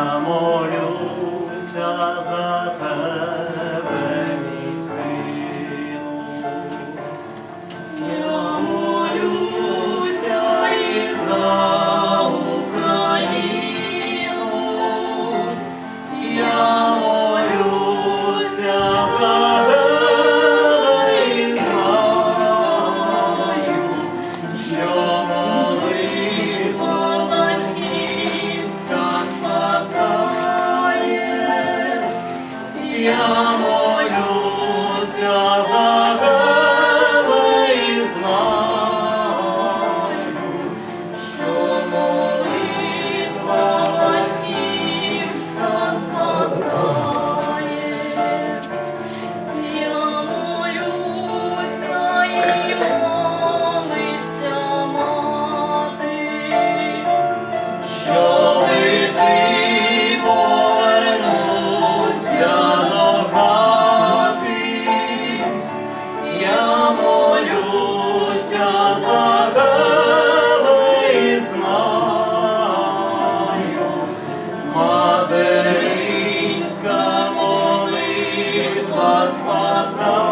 amor. Hallelujah. Спаса.